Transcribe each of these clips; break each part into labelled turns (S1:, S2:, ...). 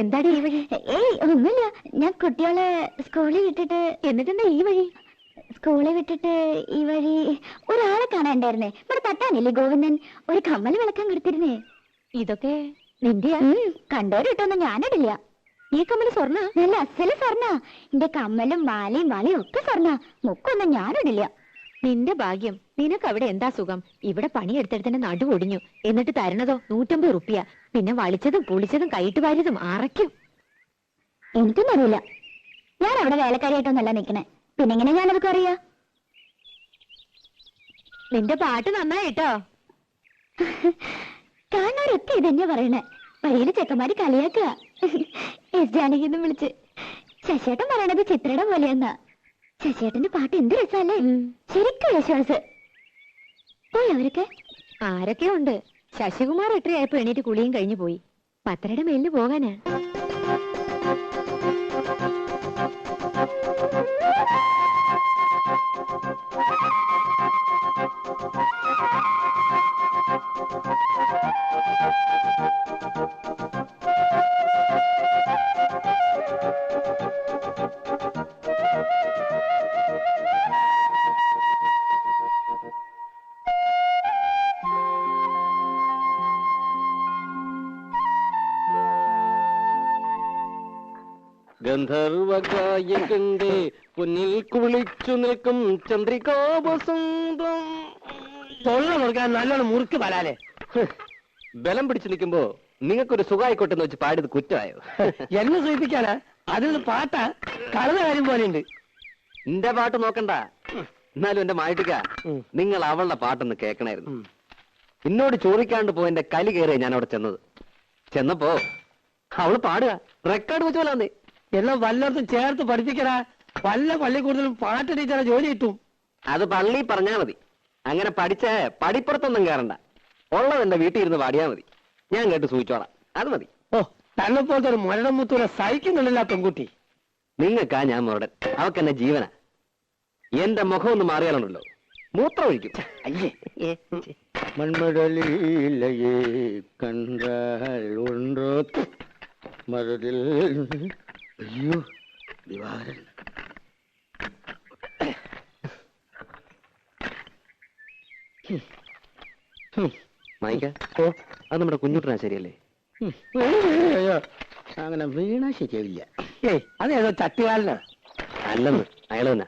S1: എന്താടി ഈ വഴി?
S2: ഏയ് ഒന്നുമില്ല. ഞാൻ കുട്ടികളെ സ്കൂളിൽ വിട്ടിട്ട്
S1: എന്നിട്ടെന്താ ഈ വഴി?
S2: സ്കൂളിൽ വിട്ടിട്ട് ഈ വഴി ഒരാളെ കാണാണ്ടായിരുന്നേ ഇവിടെ തട്ടാനില്ലേ ഗോവിന്ദൻ? ഒരു കമ്മൽ വിളക്കാൻ കൊടുത്തിരുന്നേ.
S1: ഇതൊക്കെ
S2: നിന്റെ കണ്ടോരിട്ടൊന്നും ഞാനിടില്ല.
S1: ഈ കമ്മൽ സ്വർണ?
S2: നല്ല അസൽ സ്വർണ. എന്റെ കമ്മലും മാലയും വളയും ഒക്കെ സ്വർണ. മുക്കൊന്നും ഞാനിടില്ല.
S1: നിന്റെ ഭാഗ്യം. നിനക്ക് അവിടെ എന്താ സുഖം? ഇവിടെ പണിയെടുത്തെടുത്തിന്റെ നടു ഒടിഞ്ഞു എന്നിട്ട് തരണതോ? നൂറ്റമ്പത് റുപ്യ. പിന്നെ വളിച്ചതും പുളിച്ചതും കൈയിട്ട് വാരിയതും അറയ്ക്കും.
S2: എനിക്കൊന്നും അറിയില്ല. ഞാൻ അവിടെ വേലക്കാരിയായിട്ടൊന്നല്ല നിക്കണേ പിന്നെ എങ്ങനെ ഞാനതൊക്കെ അറിയാ?
S1: നിന്റെ പാട്ട് നന്നായിട്ടോ?
S2: കാണാറൊക്കെ ഇതന്നെ പറയണേ. വഴിയിൽ ചെക്കന്മാര് കളിയാക്കുക. എസ് ജാനകിന്ന് വിളിച്ച്. ശശേട്ടൻ പറയണത് ചിത്രയുടെ പോലെയെന്നാ. ശശേട്ടന്റെ പാട്ട് എന്ത് രസമല്ലേ? ശരിക്കും വിശ്വാസ് പോയി അവരൊക്കെ?
S1: ആരൊക്കെ ഉണ്ട് ശശികുമാർ എട്ടരയായപ്പോ എണീറ്റ് കുളിയും കഴിഞ്ഞു പോയി. പത്തരയുടെ മേലിന് പോകാനാ
S3: ഗന്ധർവകായകന്റെ പൊന്നിൽ കുളിച്ചു നിൽക്കും ചന്ദ്രികാവസന്തം
S4: തൊള്ള മുറുക്കാൻ നല്ലോണം മുറുക്ക് വരാലേ
S3: ബലം പിടിച്ചു നിൽക്കുമ്പോ നിങ്ങൾക്കൊരു സുഖമായിക്കോട്ടെ എന്ന് വെച്ച് പാടിയത് കുറ്റമായോ?
S4: എന്നെ സൂചിപ്പിക്കാനാ? അതിൽ പാട്ട കളന്ന കാര്യം പോലെ ഉണ്ട്
S3: എന്റെ പാട്ട് നോക്കണ്ട. എന്നാലും എന്റെ മായിട്ടിക്ക നിങ്ങൾ അവളുടെ പാട്ടൊന്ന് കേൾക്കണായിരുന്നു എന്നോട് ചോദിക്കാണ്ട് പോയി എന്റെ കലി കയറിയ ഞാൻ അവിടെ ചെന്നത്. ചെന്നപ്പോ അവൾ പാടുക. റെക്കോർഡ് വെച്ച് പോലാന്നേ
S4: എല്ലാം വല്ലയിടത്തും ചേർത്ത് പഠിപ്പിക്കടാ. വല്ല പള്ളിക്കൂടുതലും പാട്ട് ടീച്ചറെ ജോലി കിട്ടും.
S3: അത് പള്ളി പറഞ്ഞാ മതി. അങ്ങനെ പഠിച്ച പടിപ്പുറത്തൊന്നും കയറണ്ട ഉള്ളത് എന്റെ വീട്ടിൽ ഇരുന്ന് പാടിയാ മതി. ഞാൻ കേട്ട് സൂചിച്ചോളാം. അത് മതി.
S4: ഓ തന്നെ പോലത്തെ ഒരു മുരടം മുത്തൂരെ സഹിക്കുന്നുണ്ടല്ല പെൺകുട്ടി.
S3: നിങ്ങൾക്കാ ഞാൻ മുരടൻ. അവക്ക് എന്നെ ജീവന. എന്റെ മുഖം ഒന്ന് മാറിയാലുണ്ടല്ലോ. മൂത്രം ഒഴിക്കും
S4: അയ്യേ.
S5: മൺമടലിലയെ കണ്ടാൽ ഒன்றോ മരതിൽ അയ്യോ ദിവാകരൻ.
S3: മായിക്ക അത് നമ്മുടെ കുഞ്ഞുട്ടനാ ശരിയല്ലേ?
S5: അങ്ങനെ വീണ ശരിയാവില്ല.
S4: ഏയ് അതേതോ ചട്ടുകാലനാ
S3: അല്ലെന്ന് അയാൾ തന്നെ.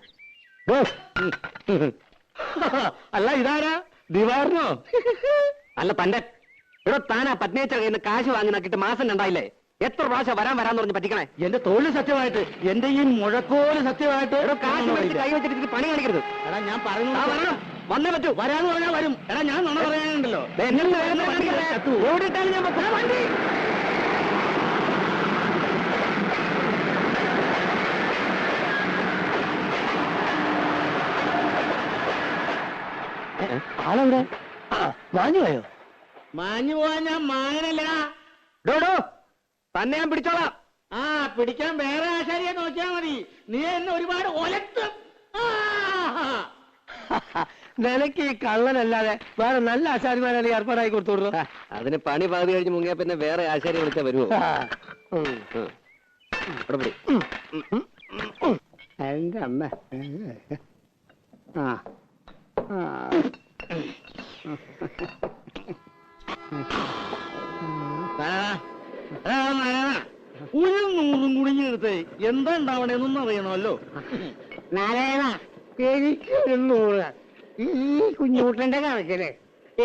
S4: അല്ല ഇതാരാ? ദിവാറിനോ
S3: അല്ല തന്റെ ഇവിടെ താനാ പത്നിയച്ച കയ്യിൽ നിന്ന് കാശ് വാങ്ങി നോക്കിയിട്ട് മാസം രണ്ടായില്ലേ? എത്ര പ്രാവശ്യം വരാൻ വരാന്ന് പറഞ്ഞ് പറ്റിക്കണേ?
S4: എന്റെ തോൽ സത്യമായിട്ട് എന്റെ ഈ മുഴക്കോൽ സത്യമായിട്ട്
S3: കൈ വെച്ചിട്ട് പണി കാണിക്കരുത്.
S4: എടാ ഞാൻ പറഞ്ഞു.
S3: വന്നേ പറ്റൂ.
S4: വരാന്ന് പറഞ്ഞാൽ വരും. എടാ ഞാൻ നുണ പറയാനുണ്ടല്ലോ?
S3: ഓടിയിട്ടാണ് ഞാൻ.
S4: ആളെവിടെ? മാഞ്ഞു പോയോ? മാഞ്ഞു പോവാൻ ഞാൻ മാങ്ങനല്ല.
S3: ഡോ, ഡോ. തന്നെ ഞാൻ പിടിച്ചോളാം.
S4: ആ പിടിക്കാൻ വേറെ ആശാരിയെ നോക്കിയാ മതി. നീ എന്നെ ഒരുപാട് ഒലത്തും. നിനക്ക് ഈ കള്ളനല്ലാതെ വേറെ നല്ല ആശാരിമാരെ ഏർപ്പാടായി കൊടുത്തോളൂ
S3: അതിന് പണി പകുതി കഴിഞ്ഞ് മുങ്ങിയ പിന്നെ വേറെ ആശാരി വിളിച്ചാ വരുമോ
S5: എന്റെ അമ്മ. ആ. ആ.
S4: ഉഴുന്നൂറും കുടുങ്ങിയെടുത്ത് എന്താ ഉണ്ടാവണേന്നൊന്നും അറിയണമല്ലോ.
S5: നാരായണ എനിക്കൊരു നൂറ്. ഈ കുഞ്ഞൂട്ടന്റെ കണക്കിന്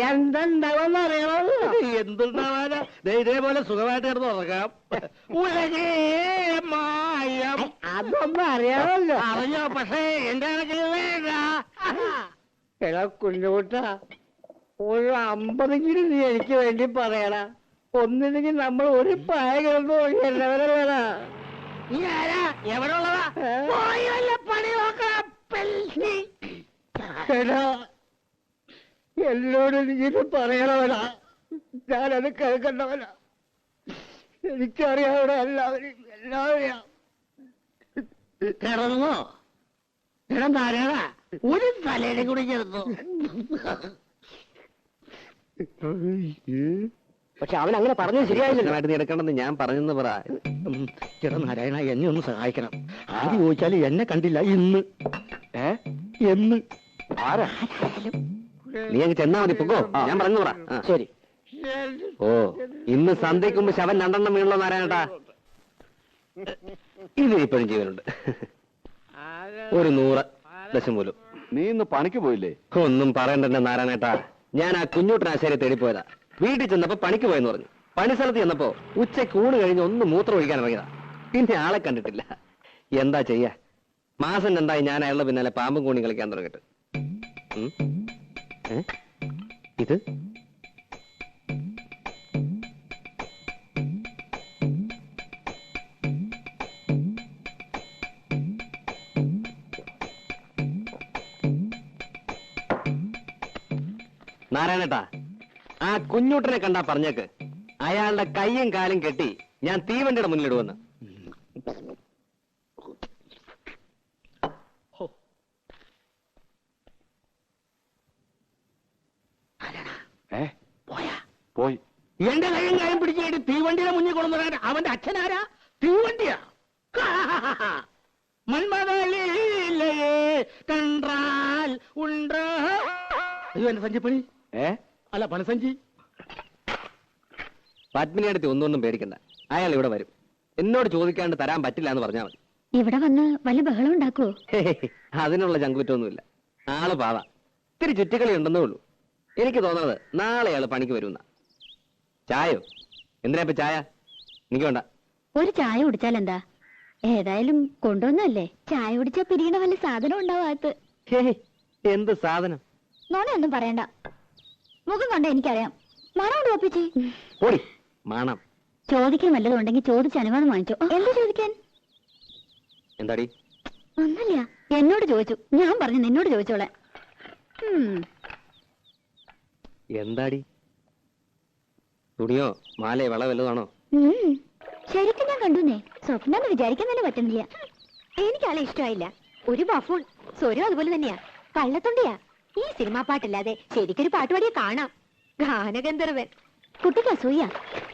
S5: എന്തുണ്ടാവുമെന്ന് അറിയണമല്ലോ.
S4: എന്തുണ്ടാവാനാ? ദേ ഇതേപോലെ സുഖമായിട്ട് കിടന്ന് ഉറക്കാം ഉലകേ മായം.
S5: അതൊന്നും അറിയാമല്ലോ
S4: അറിഞ്ഞോ? പക്ഷേ എന്റെ കണക്കിൽ വേണ്ട.
S5: എടാ കുഞ്ഞൂട്ട ഒരു അമ്പതെങ്കിലും നീ എനിക്ക് വേണ്ടി പറയണ ഒന്നില്ലെങ്കിൽ നമ്മൾ ഒരു പായ കിടന്നു എല്ലാവരും വേണ
S4: നീ ആരാ? എവിടെ ഉള്ളതാ പോയി വല്ല പണി നോക്കണം.
S5: എടാ എന്നോട് പറയണവനാ. ഞാനത് കേൾക്കണ്ടവനാ. എനിക്കറിയാവിടെ എല്ലാവരും എല്ലാവരെയും.
S4: കിടന്നോ? നാരായണ ഒരു തലയുടെ കൂടി കിടന്നു? പക്ഷെ അവൻ അങ്ങനെ പറഞ്ഞത്
S3: ശരിയായില്ല നീ എടുക്കണമെന്ന് ഞാൻ പറഞ്ഞെന്ന് പറ.
S4: ഉം, ചേട്ടാ നാരായണ എന്നെ ഒന്ന് സഹായിക്കണം. ആര് ചോദിച്ചാൽ എന്നെ കണ്ടില്ല. ഇന്ന്. ഏ? എന്ന് ആരാ?
S3: നീ അങ്ങ് ചെന്നാ മതി പൊക്കോ. ഞാൻ പറഞ്ഞു പറ.
S4: ശരി.
S3: ഓ ഇന്ന് സന്ധ്യയ്ക്ക് മുമ്പ് ശവൻ രണ്ടെണ്ണം വീണല്ലോ നാരായണട്ടാ. ഇത് ഇപ്പോഴും ജീവനുണ്ട്. ഒരു നൂറ് ദശമൂലം
S6: നീ ഇന്ന് പണിക്ക് പോയില്ലേ?
S3: ഒന്നും പറയണ്ടെന്നെ നാരായണേട്ടാ. ഞാൻ ആ കുഞ്ഞൂട്ടനാശാരി തേടിപ്പോയതാ വീട്ടിൽ ചെന്നപ്പോ പണിക്ക് പോയെന്ന് പറഞ്ഞു. പണിസ്ഥലത്ത് ചെന്നപ്പോ ഉച്ചയ്ക്ക് ഊണ് കഴിഞ്ഞ് ഒന്ന് മൂത്രം ഒഴിക്കാൻ ഇറങ്ങിയതാ. പിന്നെ ആളെ കണ്ടിട്ടില്ല. എന്താ ചെയ്യാ? മാസം രണ്ടായി ഞാൻ അയാളുടെ പിന്നാലെ പാമ്പും കൂണി കളിക്കാൻ തുടങ്ങിട്ട് ഇത്? നാരായണേട്ടാ കുഞ്ഞൂട്ടനെ കണ്ടാ പറഞ്ഞേക്ക്. അയാളുടെ കൈയും കാലും കെട്ടി ഞാൻ തീവണ്ടിയുടെ മുന്നിലിടുവെന്ന്.
S6: പോയി?
S7: എന്റെ കയ്യും കാര്യം പിടിച്ചിട്ട് തീവണ്ടിയുടെ മുന്നിൽ കൊണ്ടുവരാൻ അവന്റെ അച്ഛനാരാ? തീവണ്ടിയാ? മന്മതലേ കണ്ടാൽ ഉണ്ട്? അയ്യോ എന്റെ സഞ്ചിപ്പണി.
S6: ഏ?
S7: അല്ല പണസഞ്ചി
S3: പത്മിനി അടുത്ത് ഒന്നൊന്നും പേടിക്കണ്ട. അയാൾ ഇവിടെ വരും. എന്നോട് ചോദിക്കാണ്ട് തരാൻ പറ്റില്ല എന്ന് പറഞ്ഞാൽ മതി.
S2: ഇവിടെ വന്ന് വലിയ ബഹളം ഉണ്ടാക്കുവോ?
S3: അതിനുള്ള ചങ്കുറ്റൊന്നുമില്ല ആൾ പാവ. ഇത്തിരി ചുറ്റിക്കളി ഉണ്ടെന്നേ ഉള്ളൂ. എനിക്ക് തോന്നുന്നത് നാളെ അയാൾ പണിക്ക് വരുന്ന ചായോ? എന്തിനാ ഇപ്പൊ ചായ? എനിക്ക് വേണ്ട.
S2: ഒരു ചായ കുടിച്ചാൽ എന്താ ഏതായാലും കൊണ്ടുവന്നല്ലേ ചായ കുടിച്ചാ പിരിയണ വല്ല സാധനം ഉണ്ടാവാത്ത
S3: എന്ത് സാധനം?
S2: നോണയൊന്നും പറയണ്ട. മുഖം കണ്ട എനിക്കറിയാം. മരം കൊണ്ട് ഒപ്പിച്ചേ
S3: മാണം.
S2: ചോദിക്കാൻ വല്ലതും ഉണ്ടെങ്കിൽ ചോദിച്ച് അനുവാദം വാങ്ങിച്ചോ എന്താ ചോദിക്കാൻ?
S3: എന്താടി?
S2: ഒന്നല്ല എന്നോട് ചോദിച്ചു. ഞാൻ പറഞ്ഞു നിന്നോട് ചോദിച്ചോളെ
S3: എന്താടി? തുണിയോ മാലയോ വള വല്ലതാണോ
S2: ശരിക്കും ഞാൻ കണ്ടുന്നേ. സ്വപ്നം എന്ന് വിചാരിക്കാൻ തന്നെ പറ്റുന്നില്ല.
S1: എനിക്ക് ആളെ ഇഷ്ടമായില്ല. ഒരു ബഫൂൺ സ്വരം അതുപോലെ തന്നെയാ. കള്ളത്തൊണ്ടിയാ. ഈ സിനിമാ പാട്ടില്ലാതെ ശരിക്കൊരു പാട്ടുപാടിയെ കാണാം. ഗാനഗന്ധർവൻ.
S2: കുട്ടിക്ക് അസൂയ?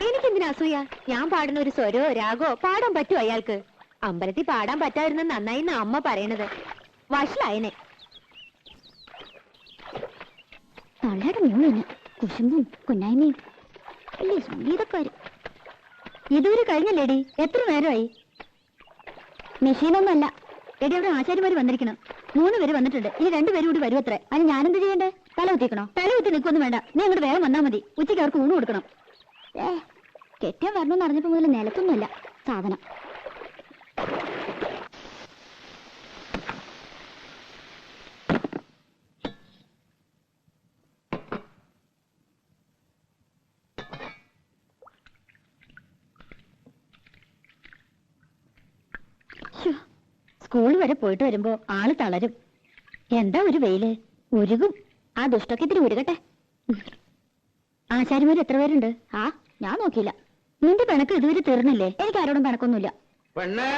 S1: എനിക്കെന്തിനാ അസൂയ? ഞാൻ പാടുന്ന ഒരു സ്വരോ രാഗോ പാടാൻ പറ്റുമോ അയാൾക്ക്? അമ്പലത്തിൽ പാടാൻ പറ്റാതിരുന്ന നന്നായി അമ്മ പറയണത്. വഷളായനെ.
S2: തള്ളയുടെ മൂന്നിന് കുശുമ്പും കുന്നായ്മയും. വലിയ ഇതുവരെ കഴിഞ്ഞല്ലേടി? എത്ര നേരമായി? മെഷീനൊന്നുമല്ല. എടി അവിടെ ആശാരിമാര് വന്നിരിക്കണം. മൂന്ന് പേര് വന്നിട്ടുണ്ട്. ഇനി രണ്ടുപേരും കൂടി വരുമത്രേ അതിന് ഞാനെന്ത് ചെയ്യണ്ടേ? തല കുത്തിക്കണോ തല കുത്തി നിൽക്കൊന്നും വേണ്ട. നീ അങ്ങോട്ട് വേഗം വന്നാ മതി. ഉച്ചയ്ക്ക് അവർക്ക് ഊണ് കൊടുക്കണം. ഏ കെട്ടിയാൻ വരണമെന്ന് അറിഞ്ഞപ്പോ മുതൽ നിലത്തൊന്നുമല്ല. സാധനം. സ്കൂൾ വരെ പോയിട്ട് വരുമ്പോ ആൾ തളരും. എന്താ ഒരു വെയിൽ? ഉരുകും. ആ ദുഷ്ടൊക്കെ ഇത്തിരി ഉരുകട്ടെ. ആചാര്യമാർ എത്ര പേരുണ്ട്? ആ ഞാൻ നോക്കിയില്ല. നിന്റെ പിണക്ക് ഇതുവരെ തീർന്നില്ലേ? എനിക്ക് ആരോടും പിണക്കൊന്നുമില്ല.
S7: പെണ്ണേ!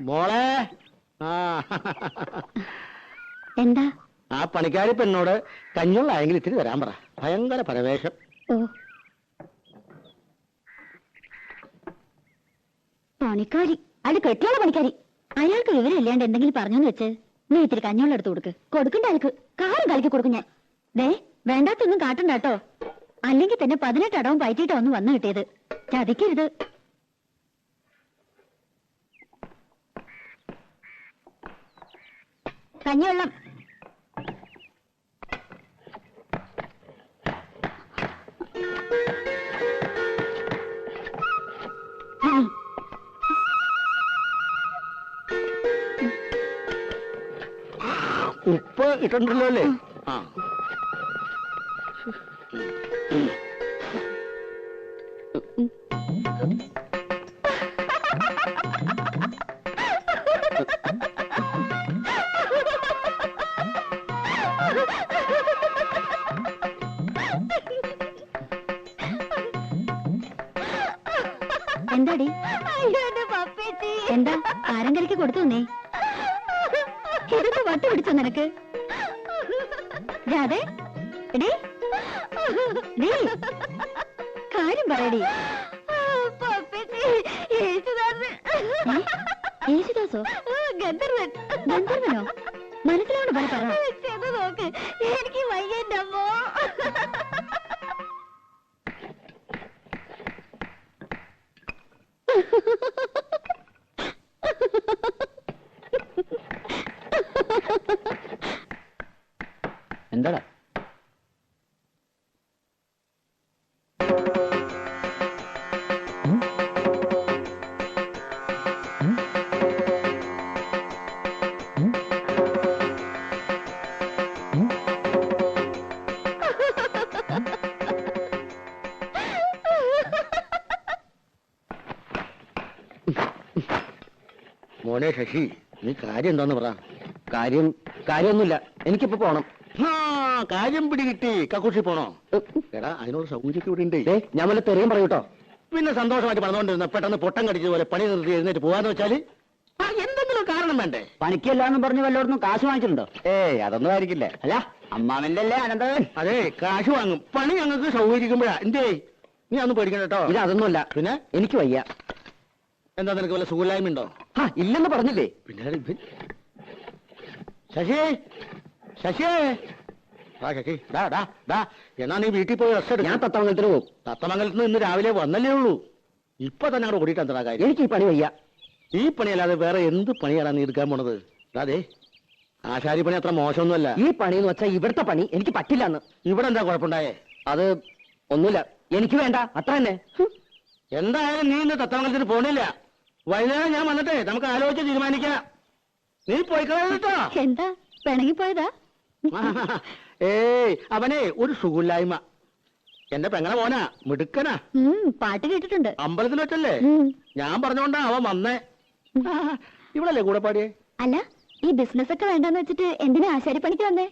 S4: മോളെ! ആ.
S2: എന്താ?
S4: ആ പണിക്കാരി പെണ്ണോട് കഞ്ഞുള്ളായെങ്കിൽ ഇത്തിരി തരാൻ പറ. ഭയങ്കര പരവേഷം.
S2: ഓ. പണിക്കാരി. അത് കെട്ടിയാണ് പണിക്കാരി. അയാൾക്ക് വിവരമില്ലാണ്ട് എന്തെങ്കിലും പറഞ്ഞു വെച്ച് നീ ഇത്തിരി കഞ്ഞോളം എടുത്ത് കൊടുക്ക്. കൊടുക്കണ്ട അയാൾക്ക്. കാറും കളിക്ക് കൊടുക്കും ഞാൻ. ദേ വേണ്ടാത്തൊന്നും കാട്ടണ്ട കേട്ടോ. അല്ലെങ്കിൽ തന്നെ പതിനെട്ട് അടവും പയറ്റിയിട്ടാ ഒന്ന് വന്നു കിട്ടിയത്. ചതിക്കരുത്. കഞ്ഞിവെള്ളം.
S4: ഉപ്പ് ഇട്ടുണ്ടല്ലോ അല്ലേ ആ.
S2: എന്താടി? എന്താ? ആരങ്കരയ്ക്ക് കൊടുത്തു തന്നേ നിനക്ക്? രാധേ എടീ. നീ കാര്യം പറയടി. യേശുദാസോ. ഗന്ധർവൻ. ഗന്ധർവനോ? മനസ്സിലാണ് പറ പറ. നോക്ക്. എനിക്ക് ha! അമ്മോ.
S3: എന്താടാ
S4: മോനെ ശശി നീ കാര്യം എന്താന്ന് പറ.
S3: കാര്യം കാര്യമൊന്നുമില്ല. എനിക്കിപ്പോ പോണം.
S4: ആ കാര്യം പിടികിട്ടി. കക്കൂഷി പോണോ? എടാ അതിനോട് സൗകര്യമൊക്കെ ഇവിടെ ഉണ്ട്
S3: ഞാൻ വല്ല തെറിയും പറയൂട്ടോ
S4: പിന്നെ സന്തോഷമായിട്ട് പറഞ്ഞുകൊണ്ടിരുന്ന പെട്ടെന്ന് പൊട്ടം കടിച്ചത് പോലെ പണി നിർത്തി എഴുന്നേറ്റ് പോവാന്ന് വെച്ചാൽ എന്തെങ്കിലും കാരണം വേണ്ടേ?
S3: പണിക്കല്ലാന്ന് പറഞ്ഞു വല്ലോടും കാശ് വാങ്ങിച്ചിട്ടുണ്ടോ? ഏയ് അതൊന്നും ആയിരിക്കില്ല. അല്ല അമ്മാവന്റെ അല്ലേ അനന്തവൻ
S4: അതെ കാശ് വാങ്ങും. പണി ഞങ്ങൾക്ക് സൗകര്യക്കുമ്പോഴാ. എന്തേ? നീ അന്ന് പേടിക്കണ്ട കേട്ടോ
S3: ഇത് അതൊന്നുമല്ല
S4: പിന്നെ?
S3: എനിക്ക് വയ്യ.
S4: എന്താ നിനക്ക് വല്ല സുഖമില്ലായ്മ ഉണ്ടോ
S3: ഇല്ലെന്ന് പറഞ്ഞില്ലേ?
S4: പിന്നെ ശശി ശശിയേ എന്നാ നീ വീട്ടിൽ പോയി റെസ്റ്റ്
S3: ഞാൻ തത്തമംഗലത്തിന് പോകും.
S4: തത്തമംഗലത്ത് നിന്ന് ഇന്ന് രാവിലെ വന്നല്ലേ ഉള്ളൂ. ഇപ്പൊ തന്നെ അവിടെ ഓടിയിട്ട് എന്താ കാര്യം.
S3: എനിക്ക് ഈ പണി വയ്യ.
S4: ഈ പണിയല്ലാതെ വേറെ എന്ത് പണിയാണ് നീ എടുക്കാൻ പോണത്? അതെ ആശാരി പണി അത്ര മോശമൊന്നുമല്ല.
S3: ഈ പണി എന്ന് വെച്ചാൽ ഇവിടുത്തെ പണി എനിക്ക് പറ്റില്ല എന്ന്
S4: ഇവിടെ എന്താ കുഴപ്പമുണ്ടായേ?
S3: അത് ഒന്നുമില്ല. എനിക്ക് വേണ്ട. അത്ര തന്നെ.
S4: എന്തായാലും നീ ഇന്ന് തത്തമംഗലത്തിന് പോണില്ല. വൈകുന്നേരം ഞാൻ വന്നിട്ടേ നമുക്ക് ആലോചിച്ച് തീരുമാനിക്കാം. നീ പോയിക്കളോ
S2: എന്താ? പിണങ്ങി പിണങ്ങിപ്പോയതാ
S4: ഏയ് അവനെ ഒരു സുഖമില്ലായ്മ. എന്റെ പെങ്ങളെ മോനാ മിടുക്കനാ.
S2: പാട്ട് കേട്ടിട്ടുണ്ട്.
S4: അമ്പലത്തിൽ വെച്ചല്ലേ? ഞാൻ പറഞ്ഞോണ്ടാ അവൻ വന്നേ. ഇവളല്ലേ കൂടെ പാടിയേ?
S2: അല്ല ഈ ബിസിനസ് ഒക്കെ വേണ്ടെന്ന് വെച്ചിട്ട് എന്തിനാ ആശാരി പണിക്ക് വന്നേ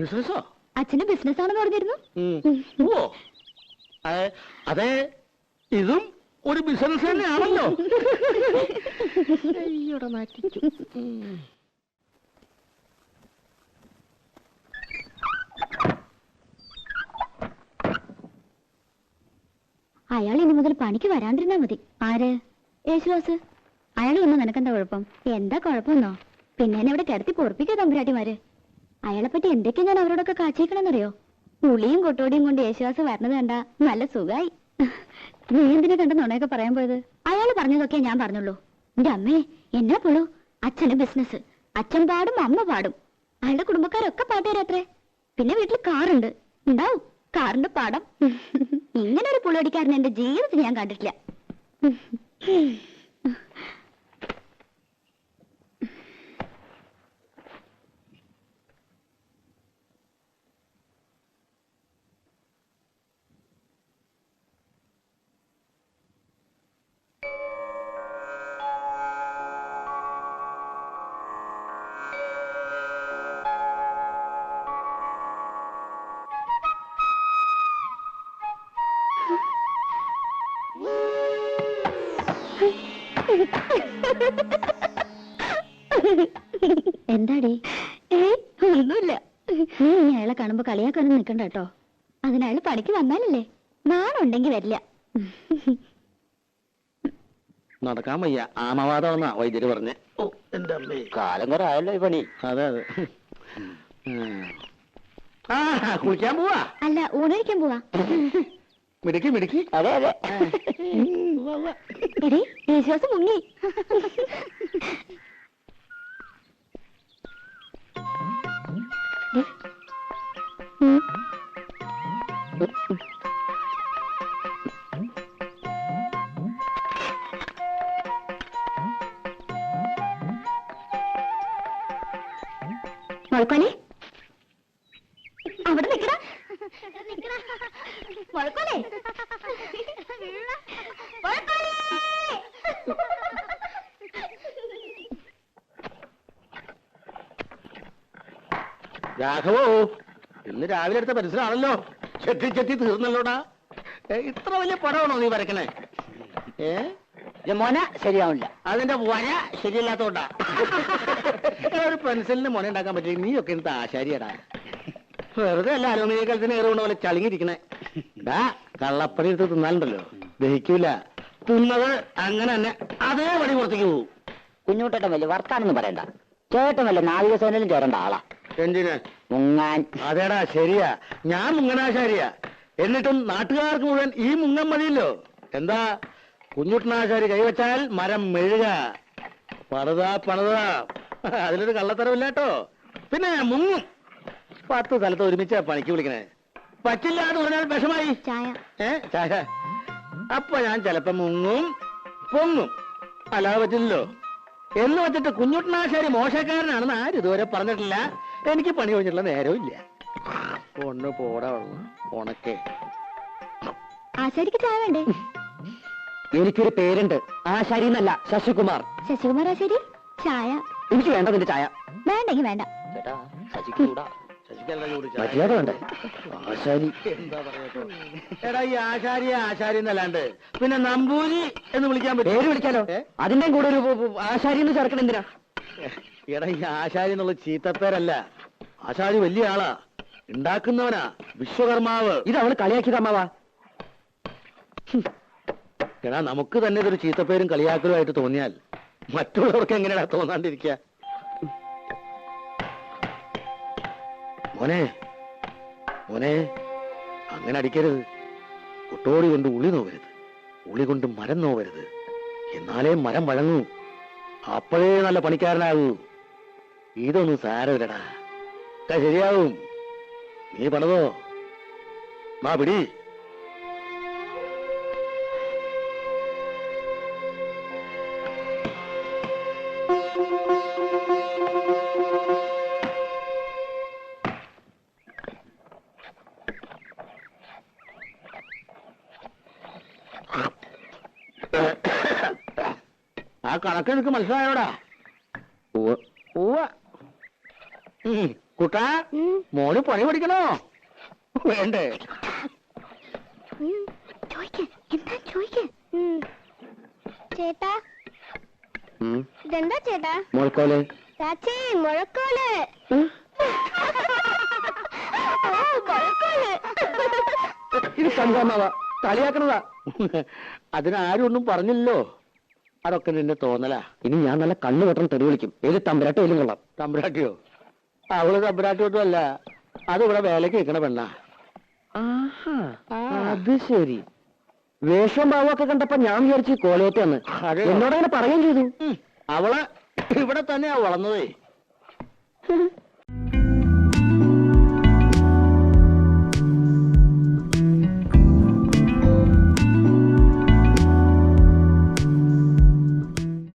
S4: ബിസിനസ്സോ
S2: അച്ഛന് ബിസിനസ് ആണെന്ന് പറഞ്ഞിരുന്നു.
S4: അതെ ഇതും ഒരു ബിസിനസ് തന്നെയാണല്ലോ. ഉം.
S2: അയാൾ ഇനി മുതൽ പണിക്ക് വരാണ്ടിരുന്നാ മതി. ആര്? യേശുദാസ് അയാൾ വന്ന്? നിനക്കെന്താ കുഴപ്പം? എന്താ കുഴപ്പമെന്നോ? പിന്നെ എന്നെ ഇവിടെ കിടത്തി പൊറപ്പിക്കാ തമ്പുരാട്ടിമാര്. അയാളെ പറ്റി എന്തൊക്കെ ഞാൻ അവരോടൊക്കെ കാച്ചേക്കണമെന്നറിയോ പുളിയും കൊട്ടോടിയും കൊണ്ട് യേശുദാസ് വരണത് കണ്ട നല്ല സുഖായി. നീ എന്തിനെ കണ്ട് നുണയൊക്കെ പറയാൻ പോയത്? അയാൾ പറഞ്ഞതൊക്കെ ഞാൻ പറഞ്ഞുള്ളൂ. എന്റെ അമ്മേ എന്നാ പോളൂ അച്ഛന് ബിസിനസ് അച്ഛൻ പാടും അമ്മ പാടും. അയാളുടെ കുടുംബക്കാരൊക്കെ പാട്ടുകാരത്രേ പിന്നെ വീട്ടിൽ കാറുണ്ട്. ഉണ്ടാവും. കാറിന്റെ പാടം. ഇങ്ങനെ ഒരു പുളിയടിക്കാരൻ എന്റെ ജീവിതത്തിൽ ഞാൻ കണ്ടിട്ടില്ല. എന്താടി? ഒന്നുമില്ല. നീ ഇനി അയാളെ കാണുമ്പോ കളിയാക്കാനും നിക്കണ്ട കേട്ടോ. അതിനയാൾ പണിക്ക് വന്നാലല്ലേ? നാണുണ്ടെങ്കി വരില്ല.
S4: നടക്കാൻ വയ്യ. ആമവാദമെന്നാ വൈദ്യര് പറഞ്ഞേ. ഓ എന്റെ അമ്മേ
S3: കാലം കുറെ ആയല്ലോ ഈ പണി.
S4: അതെ അതെ. ആ കുളിക്കാൻ പോവാ?
S2: അല്ല ഊണഴിക്കാൻ പോവാ.
S4: മിടുക്കി മിടുക്കി.
S3: അതെ അതെ.
S2: എടി യേശുദാസ് മുങ്ങി.
S4: ഇന്ന് രാവിലെ എടുത്ത പരിസരമാണല്ലോ. ചെത്തി ചെത്തി തീർന്നല്ലോടാ. ഇത്ര വലിയ പടമാണോ നീ വരക്കണേ ഏ?
S3: മോന ശരിയാവില്ല.
S4: അതിന്റെ വര ശരിയല്ലാത്തോണ്ടാ. ഒരു പെൻസിലിന് മോനെ ഉണ്ടാക്കാൻ പറ്റില്ല നീയൊക്കെ എന്താ ആശാരിയടാ. വെറുതെ അല്ല അലുമിനിയ കലത്തിന് ഏറുകൊണ്ട് പോലെ ചളിങ്ങിരിക്കണേ. ഡാ കള്ളപ്പണി എടുത്ത് തിന്നാലുണ്ടല്ലോ. ദഹിക്കൂല. തിന്നത് അങ്ങനെ തന്നെ അതേ പണി പുറത്തേക്ക് പോകും.
S8: കുഞ്ഞുട്ടേട്ടൻ വലിയ വർത്താനൊന്നും പറയണ്ട. ചേട്ടൻ വല്ല നാവികസേനയിലും ചേരേണ്ട ആളാ.
S4: എന്തിന്?
S8: മുങ്ങാൻ.
S4: അതേടാ ശരിയാ. ഞാൻ മുങ്ങനാശാരിയാ. എന്നിട്ടും നാട്ടുകാർക്ക് മുഴുവൻ ഈ മുങ്ങൻ മതിയല്ലോ. എന്താ? കുഞ്ഞുട്ടനാശാരി കൈവച്ചാൽ മരം മെഴുക. പണിതാ പണിതാ. അതിലൊരു കള്ളത്തരമില്ല കേട്ടോ പിന്നെ മുങ്ങും. പത്ത് സ്ഥലത്ത് ഒരുമിച്ചാ പണിക്ക് വിളിക്കണേ. പറ്റില്ല എന്ന് പറഞ്ഞാൽ വിഷമായി.
S9: ചായ.
S4: ഏ ചായ. അപ്പൊ ഞാൻ ചിലപ്പോ മുങ്ങും പൊങ്ങും. അല്ലാതെ പറ്റില്ലല്ലോ. എന്ന് വെച്ചിട്ട് കുഞ്ഞുട്ടനാശാരി മോശക്കാരനാണെന്ന് ആരും ഇതുവരെ പറഞ്ഞിട്ടില്ല. എനിക്ക് പണി കഴിഞ്ഞിട്ടുള്ള നേരവും ഇല്ല. ഒന്ന് പോടാ ഉണക്കേ.
S9: ആശാരിക്ക് ചായ വേണ്ടേ?
S10: എനിക്കൊരു പേരുണ്ട്. ആശാരി എന്നല്ല ശശികുമാർ.
S9: ശശികുമാർ ആശാരി? ചായ.
S10: എനിക്ക് വേണ്ട നിന്റെ ചായ.
S9: വേണ്ടെങ്കി വേണ്ട.
S10: മര്യാദ വേണ്ടേ. ആശാരി.
S4: എടാ ഈ ആശാരി ആശാരി എന്നല്ലാണ്ട്. പിന്നെ നമ്പൂരി എന്ന് വിളിക്കാൻ പറ്റും.
S10: പേര് വിളിക്കാലോ
S4: ഏ?
S10: കൂടെ ഒരു ആശാരി എന്ന് ചേർക്കണം എന്തിനാ?
S4: എടാ ഈ ആശാരി എന്നുള്ള ചീത്തപ്പേരല്ല. ആശാരി വലിയ ആളാ. ഉണ്ടാക്കുന്നവനാ വിശ്വകർമാവ്.
S10: ഇത് അവൾ കളിയാക്കിയത് അമ്മാവാ
S4: എടാ നമുക്ക് തന്നെ ഇതൊരു ചീത്തപ്പേരും കളിയാക്കലുമായിട്ട് തോന്നിയാൽ മറ്റുള്ളവർക്ക് എങ്ങനെയാ തോന്നാണ്ടിരിക്ക? മോനെ മോനെ അങ്ങനെ അടിക്കരുത്. കുട്ടോടി കൊണ്ട് ഉളി നോവരുത്. ഉളി കൊണ്ട് മരം നോവരുത്. എന്നാലേ മരം വഴങ്ങൂ. അപ്പോഴേ നല്ല പണിക്കാരനാകൂ. ഇതൊന്നും സാരമില്ലടാ. ശരിയാവും. നീ പണതോ? മാ പിടി. കണക്ക് എനിക്ക് മനസ്സിലായോടാ. ഉവ്വ. ഉം. കുട്ടാ മോന് പണി പഠിക്കണോ? വേണ്ടേ.
S9: എന്താ ചോദിക്ക ചേട്ടാ. ഇതെന്താ ചേട്ടാ?
S10: മോൾക്കോലെ.
S9: ചാച്ചി മുഴക്കോൽ മുഴക്കോൽ
S10: ഇത് സംഭവമാവാ കളിയാക്കണതാ.
S4: അതിനാരും ഒന്നും പറഞ്ഞില്ലല്ലോ. അതൊക്കെ നിന്റെ തോന്നലാ.
S10: ഇനി ഞാൻ നല്ല കണ്ണു വെട്ടം തെറി വിളിക്കും. ഏത് തമ്പരാട്ടോ ഏലും കൊള്ളാം.
S4: തമ്പുരാട്ടിയോ? അവൾ തമ്പുരാട്ടിയൊന്നും അല്ല. അത് ഇവിടെ വേലക്ക് നിൽക്കണ പെണ്ണാ.
S10: അത് ശരി. വേഷം ഭാവമൊക്കെ കണ്ടപ്പോ ഞാൻ വിചാരിച്ചു കോളേറ്റാന്ന് എന്നോടങ്ങനെ പറയുകയും ചെയ്തു.
S4: അവൾ ഇവിടെ തന്നെയാ വളർന്നതേ.